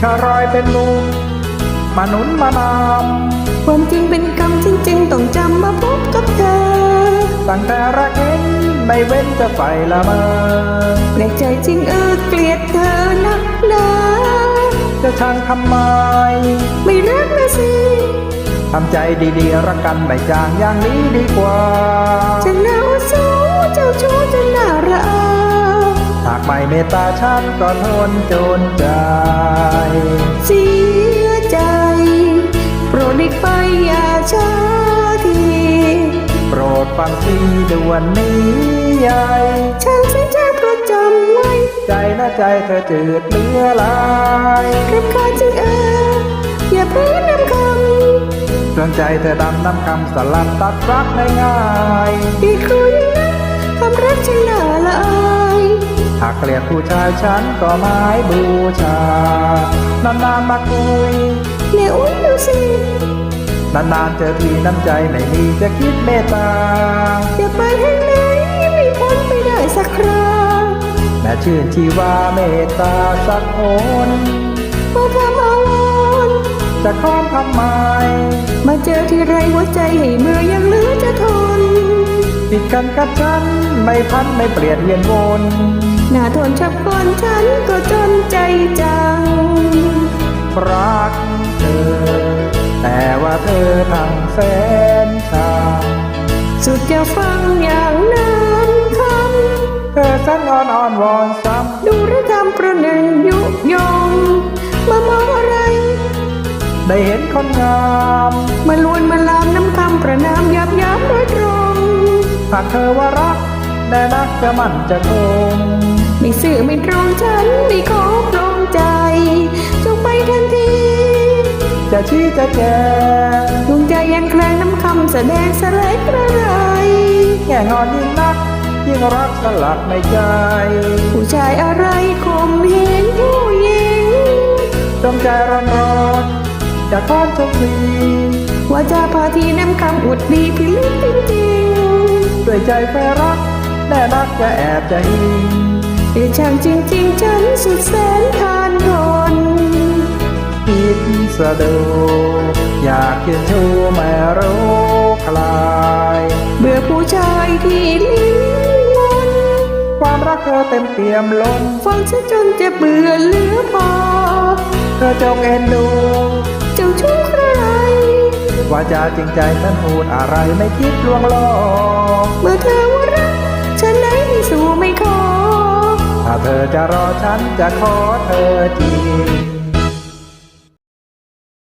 ชารอยเป็นมุมมาหนุนมานความจริงเป็นกรรมจริงๆต้องจำมาพบกับเธอำตั้งแต่รักเห็นไม่เว้นจะไปละเมอแปลกใจจริงเออเกลียดเธอนักหนาจะช่างทำไม ไม่รักนะสิทำใจดีๆ รักกันไม่จางอย่างนี้ดีกว่าจะหนาวสูเจ้าชู้ ไม่เมตตาฉันก็ทนจนใจ เสียใจ โปรดหลีกไปอย่าช้าที โปรดฟังทีด่วนนี้ใหญ่ฉันเสียใจเพราะจำไว้ ใจนะใจเธอจืดเหลือลายรำคาญจริงเอออย่าเพ้อนำคำจนใจเธอดำน้ำคำสลัดตัดรักง่ายำอีกครั้งนะความรักฉันน่าละอาย หากเกลียดผู้ชายฉันก็ไม้บูชานานๆมาคุยเนี่ยอุ้ยดูสินานๆเจอทีน้ำใจไม่มีจะคิดเมตตาจะไปทางไหนไม่พ้นไปได้สักคราแม่ชื่นชีวาเมตตาสักคนมาทำเอาวนจะค้อนทำไมมาเจอที่ไรหัวใจให้เมื่อยังเหลือจะทนผิด กันกับฉัน ไม่พันไม่เปลี่ยนเวียนวนหน้าทนชับก่อนฉันก็จนใจจัง รักเธอ แต่ว่าเธอทางแสนชาสุดจะฟังอย่างนั้นคเธอสันอ่อนอ่อนวอนซ้ำดูหรือทำประหนึ่งยุยงมามองอะไรำได้เห็นคนงามมาลวนมาลามน้ำคำประนามยับยั้งโดยตรง หากเธอว่ารักแน่นักจะมั่นจะคงไม่สื่อไม่ตรงฉันไม่ขอปลงใจจงไปทันที จะชี้จะแจงดวงใจยังแคลงน้ำคำแสดงสลายกระไรแง่งอนยิ่งนัก ยิ่งรักสลักในใจ ผู้ชายอะไรข่มเหงผู้หญิงจงใจร้อนร้อนจะค้อนทุกทีว่าจะพาทีน้ำคำอุดดีพิลึกจริงด้วย ใจแฟรักแน่นักจะแอบจะหิงๆเดือดช่างจริงๆฉันสุดแสนทานทนคิดสะดูอยากยืนชูแม่รู้คลายเบื่อผู้ชายที่ลิ้นวนความรักเธอเต็มเปี่ยมล้นฟังฉันจนจะเบื่อเหลือพอเธอจงเอ็นดูเจ้าชู้ใคร ว่าจะจริงใจฉันพูดอะไรไม่คิดลวงหลอกเมื่อเธอว่ารักฉันไหนไม่สู้ไม่ขอ ถ้าเธอจะรอฉันจะขอเธอจริ